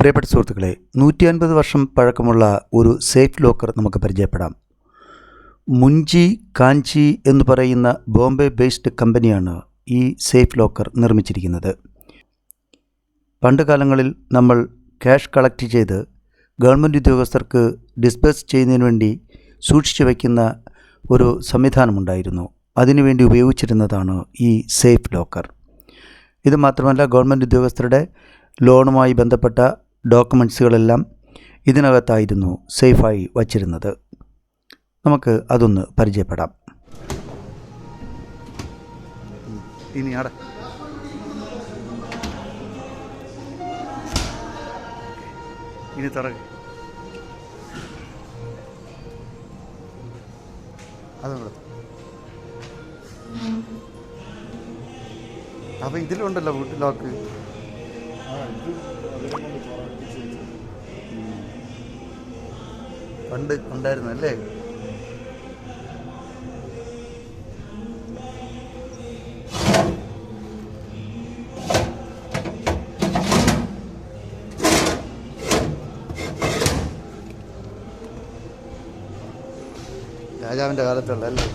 പ്രിയപ്പെട്ട സുഹൃത്തുക്കളെ നൂറ്റി അൻപത് വർഷം പഴക്കമുള്ള ഒരു സേഫ് ലോക്കർ നമുക്ക് പരിചയപ്പെടാം. മുഞ്ചി കാഞ്ചി എന്ന് പറയുന്ന ബോംബെ ബേസ്ഡ് കമ്പനിയാണ് ഈ സേഫ് ലോക്കർ നിർമ്മിച്ചിരിക്കുന്നത്. പണ്ട് കാലങ്ങളിൽ നമ്മൾ ക്യാഷ് കളക്ട് ചെയ്ത് ഗവൺമെന്റ് ഉദ്യോഗസ്ഥർക്ക് ഡിസ്പേസ് ചെയ്യുന്നതിന് വേണ്ടി സൂക്ഷിച്ചു വയ്ക്കുന്ന ഒരു സംവിധാനമുണ്ടായിരുന്നു. അതിനുവേണ്ടി ഉപയോഗിച്ചിരുന്നതാണ് ഈ സേഫ് ലോക്കർ. ഇത് മാത്രമല്ല ഗവൺമെന്റ് ഉദ്യോഗസ്ഥരുടെ ലോണുമായി ബന്ധപ്പെട്ട ഡോക്യുമെന്റ്സുകളെല്ലാം ഇതിനകത്തായിരുന്നു സേഫായി വച്ചിരുന്നത്. നമുക്ക് അതൊന്ന് പരിചയപ്പെടാം. ഇനി അട ഇനി തുറക അത് നടത്തും ലോക്ക് പണ്ട് ഉണ്ടായിരുന്നു അല്ലേ? രാജാവിന്റെ കാലത്തുള്ള അല്ലേ?